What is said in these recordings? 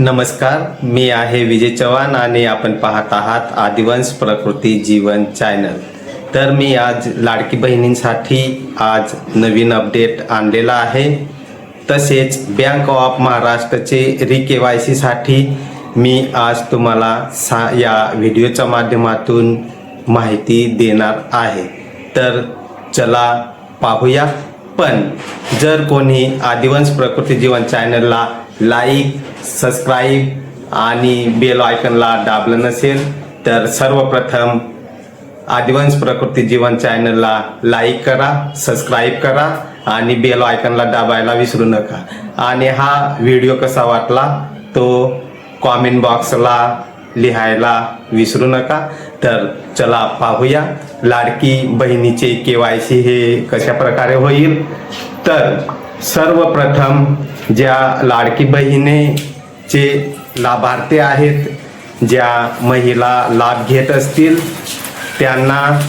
नमस्कार मी आहे विजय चव्हाण आणि आपण पाहत आहात आदिवंश प्रकृती जीवन चॅनल. तर मी आज लाडकी बहिणींसाठी आज नवीन अपडेट आणलेला आहे. तसेच बँक ऑफ महाराष्ट्रचे री के वाय सीसाठी मी आज तुम्हाला सा या व्हिडिओच्या माध्यमातून माहिती देणार आहे. तर चला पाहूया. पण जर कोणी आदिवंश प्रकृती जीवन चॅनलला लाईक सबस्क्राईब आणि बेल आयकनला दाबलं नसेल तर सर्वप्रथम आदिवंश प्रकृती जीवन चॅनलला लाईक करा सबस्क्राईब करा आणि बेल आयकनला दाबायला विसरू नका. आणि हा व्हिडिओ कसा वाटला तो कॉमेंट बॉक्सला लिहायला विसरू नका. तर चला पाहूया. लाडकी बहिणीचे के वाय सी हे कशा प्रकारे होईल? तर सर्वप्रथम ज्या लाडकी बहिणीचे लाभार्थी आहेत ज्या महिला लाभ घेत असतील त्यांना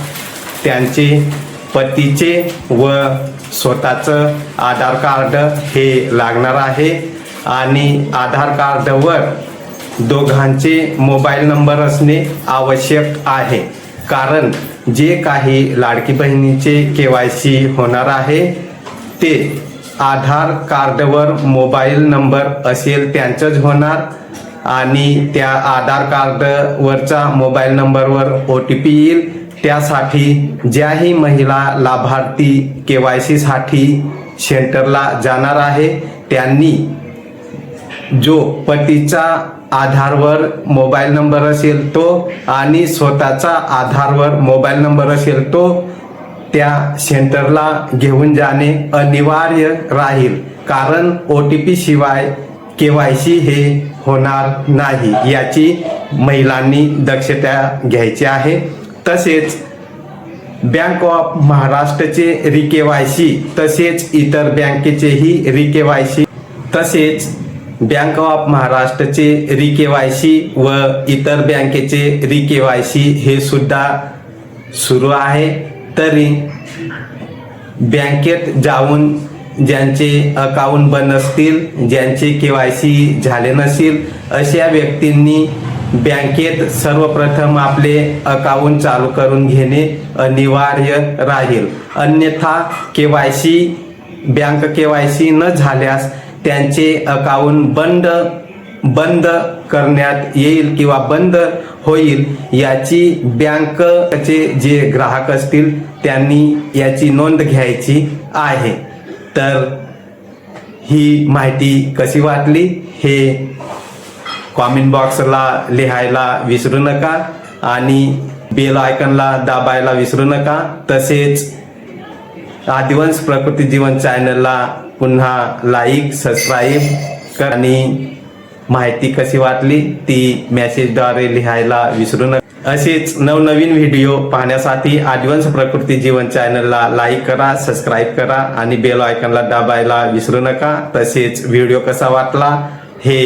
त्यांचे पतीचे व स्वतःचं आधार कार्ड हे लागणार आहे. आणि आधार कार्डवर दोघांचे मोबाईल नंबर असणे आवश्यक आहे. कारण जे काही लाडकी बहिणीचे के वाय सी होणार आहे ते आधार कार्डवर मोबाईल नंबर असेल त्यांचंच होणार आणि त्या आधार कार्डवरचा मोबाईल नंबरवर ओ टी पी येईल. त्यासाठी ज्याही महिला लाभार्थी के वाय सीसाठी सेंटरला जाणार आहे त्यांनी जो पतीचा आधारवर मोबाईल नंबर असेल तो आणि स्वतःचा आधारवर मोबाईल नंबर असेल तो त्या सेंटरला घेऊन जाणे अनिवार्य राहील. कारण ओ टी पी शिवाय के वाय सी हे होणार नाही. याची महिलांनी दक्षता घ्यायची आहे. तसेच बँक ऑफ महाराष्ट्रचे री के वाय सी तसेच इतर बँकेचेही री के वाय सी तसेच बँक ऑफ महाराष्ट्रचे री के वाय सी व इतर बँकेचे री के वाय सी हे सुद्धा सुरू आहे. तरी बँकेत जाऊन ज्यांचे अकाउंट बंद असतील ज्यांचे के वाय सी झाले नसेल अशा व्यक्तींनी बँकेत सर्वप्रथम आपले अकाउंट चालू करून घेणे अनिवार्य राहील. अन्यथा K Y C bank K Y C न झाल्यास त्यांचे अकाउंट बंद बंद करण्यात येईल किंवा बंद होईल याची बँकचे जे ग्राहक असतील त्यांनी याची नोंद घ्यायची आहे. तर ही माहिती कशी वाटली हे कॉमेंट बॉक्सला लिहायला विसरू नका आणि बेल आयकनला दाबायला विसरू नका. तसेच आदिवंश प्रकृती जीवन चॅनलला पुन्हा लाईक सबस्क्राईब कर आणि माहिती कशी वाटली ती मेसेजद्वारे लिहायला विसरू नका. असेच नवनवीन व्हिडिओ पाहण्यासाठी आदिवंश प्रकृती जीवन चॅनलला लाईक करा सबस्क्राईब करा आणि बेल आयकनला दाबायला विसरू नका. तसेच व्हिडिओ कसा वाटला हे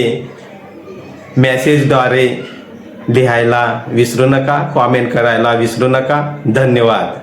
मेसेजद्वारे लिहायला विसरू नका कॉमेंट करायला विसरू नका. धन्यवाद.